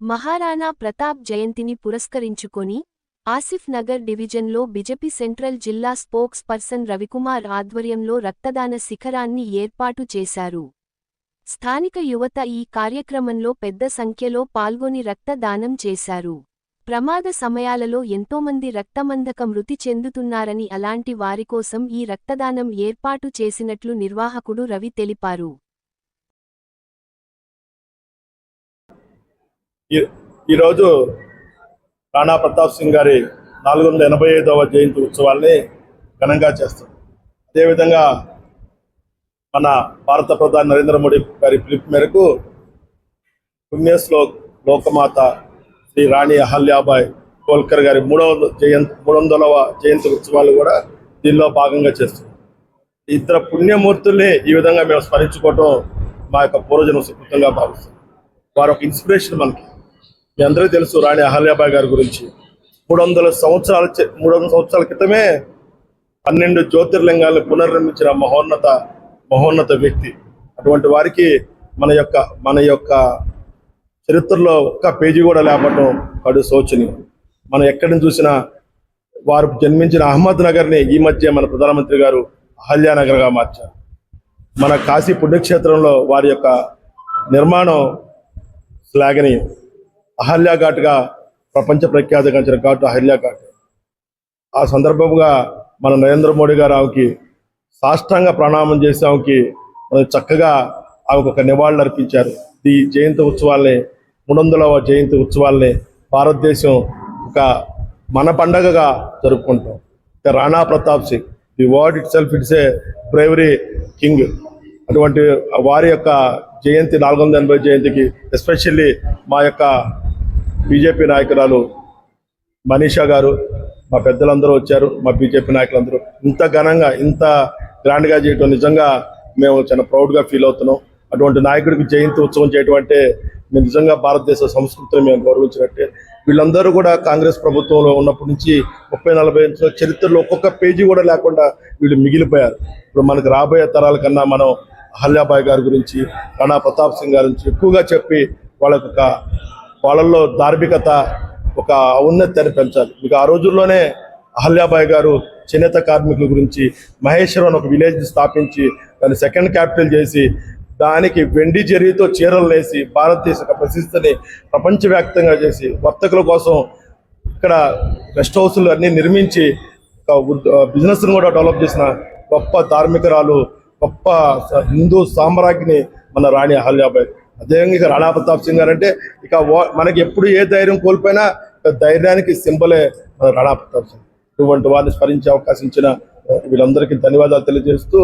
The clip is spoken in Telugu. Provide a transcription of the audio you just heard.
మహారాణా ప్రతాప్ జయంతిని పురస్కరించుకొని ఆసిఫ్ నగర్ డివిజన్లో బిజెపి సెంట్రల్ జిల్లా స్పోక్స్ పర్సన్ రవికుమార్ ఆధ్వర్యంలో రక్తదాన శిఖరాన్ని ఏర్పాటు చేశారు. స్థానిక యువత ఈ కార్యక్రమంలో పెద్ద సంఖ్యలో పాల్గొని రక్తదానం చేశారు. ప్రమాద సమయాలలో ఎంతోమంది రక్తమందక మృతి చెందుతున్నారని అలాంటి వారికోసం ఈ రక్తదానం ఏర్పాటు చేసినట్లు నిర్వాహకుడు రవి తెలిపారు. ఈరోజు రాణా ప్రతాప్ సింగ్ గారి నాలుగు వందల ఎనభై ఐదవ జయంతి ఉత్సవాల్ని ఘనంగా చేస్తాం. అదేవిధంగా మన భారత ప్రధాని నరేంద్ర మోడీ గారి పిలుపు మేరకు పుణ్యశ్లో లోకమాత శ్రీ రాణి అహల్యాబాయ్ హోల్కర్ గారి మూడవ జయంతి మూడు వందలవ జయంతి ఉత్సవాలు కూడా దీనిలో భాగంగా చేస్తుంది ఇద్దరు పుణ్యమూర్తుల్ని ఈ విధంగా మేము స్మరించుకోవటం మా యొక్క పూర్వజన సుకృతంగా భావిస్తాం. వారు ఒక ఇన్స్పిరేషన్ మనకి. మీ అందరికీ తెలుసు రాణి అహల్యాబాయ్ గారి గురించి. మూడు వందల సంవత్సరాల మూడు వందల సంవత్సరాల క్రితమే పన్నెండు జ్యోతిర్లింగాలను పునర్నిర్మించిన మహోన్నత మహోన్నత వ్యక్తి. అటువంటి వారికి మన యొక్క మన యొక్క చరిత్రలో ఒక్క పేజీ కూడా లేపడం కడు శోచనీయం. మనం ఎక్కడిని చూసినా వారు జన్మించిన అహ్మద్ నగర్ని ఈ మధ్య మన ప్రధానమంత్రి గారు అహల్యానగర్గా మార్చారు. మన కాశీ పుణ్యక్షేత్రంలో వారి యొక్క నిర్మాణం శ్లాఘనీయం అహల్యా ఘాట్గా ప్రపంచ ప్రఖ్యాతిగాంచిన ఘాటు అహల్యా ఘాట్ ఆ సందర్భంగా మన నరేంద్ర మోడీ గారు ఆమెకి సాష్టాంగ ప్రణామం చేసి ఆమెకి మనం చక్కగా ఆమెకు ఒక నివాళులు అర్పించారు. ఈ జయంతి ఉత్సవాల్ని మూడు వందలవ జయంతి ఉత్సవాల్ని భారతదేశం ఒక మన పండగగా జరుపుకుంటాం. Rana Pratap Singh. The word itself it's a bravery king. అటువంటి వారి యొక్క జయంతి నాలుగు వందల ఎనభై జయంతికి ఎస్పెషల్లీ మా యొక్క బీజేపీ నాయకురాలు మనీషా గారు మా పెద్దలందరూ వచ్చారు మా బీజేపీ నాయకులందరూ. ఇంత ఘనంగా ఇంత గ్రాండ్గా చేయటం నిజంగా మేము చాలా ప్రౌడ్గా ఫీల్ అవుతున్నాం. అటువంటి నాయకుడికి జయంతి ఉత్సవం చేయటం అంటే మేము నిజంగా భారతదేశ సంస్కృతిని మేము గౌరవించినట్టే. వీళ్ళందరూ కూడా కాంగ్రెస్ ప్రభుత్వంలో ఉన్నప్పటి నుంచి ముప్పై నలభై చరిత్రలో ఒక్కొక్క పేజీ కూడా లేకుండా వీళ్ళు మిగిలిపోయారు. ఇప్పుడు మనకు రాబోయే తరాల కన్నా మనం అహల్యాబాయ్ గారి గురించి రాణా ప్రతాప్ సింగ్ గారి గురించి ఎక్కువగా చెప్పి వాళ్ళకు ఒక వాళ్ళల్లో ధార్మికత ఒక ఔన్నత్యాన్ని పెంచాలి. ఇక ఆ రోజుల్లోనే అహల్యాబాయ్ గారు చేనేత కార్మికుల గురించి మహేశ్వరం ఒక విలేజ్ స్థాపించి దాన్ని సెకండ్ క్యాపిటల్ చేసి దానికి వెండి జరీతో చీరలు వేసి భారతదేశ యొక్క ప్రపంచవ్యాప్తంగా చేసి వర్తకుల కోసం ఇక్కడ రెస్ట్ హౌస్లు అన్నీ నిర్మించి బిజినెస్ను కూడా డెవలప్ చేసిన గొప్ప ధార్మికురాలు గొప్ప హిందూ సామ్రాజ్ఞి మన రాణి అహల్యాబాయ్. అదేవిధంగా ఇక రాణా ప్రతాప్ సింగ్ గారు అంటే ఇక మనకి ఎప్పుడు ఏ ధైర్యం కోల్పోయినా ధైర్యానికి సింబలే మన రాణా ప్రతాప్ సింగ్. ఇటువంటి వారిని స్మరించే అవకాశం ఇచ్చిన వీళ్ళందరికీ ధన్యవాదాలు తెలియజేస్తూ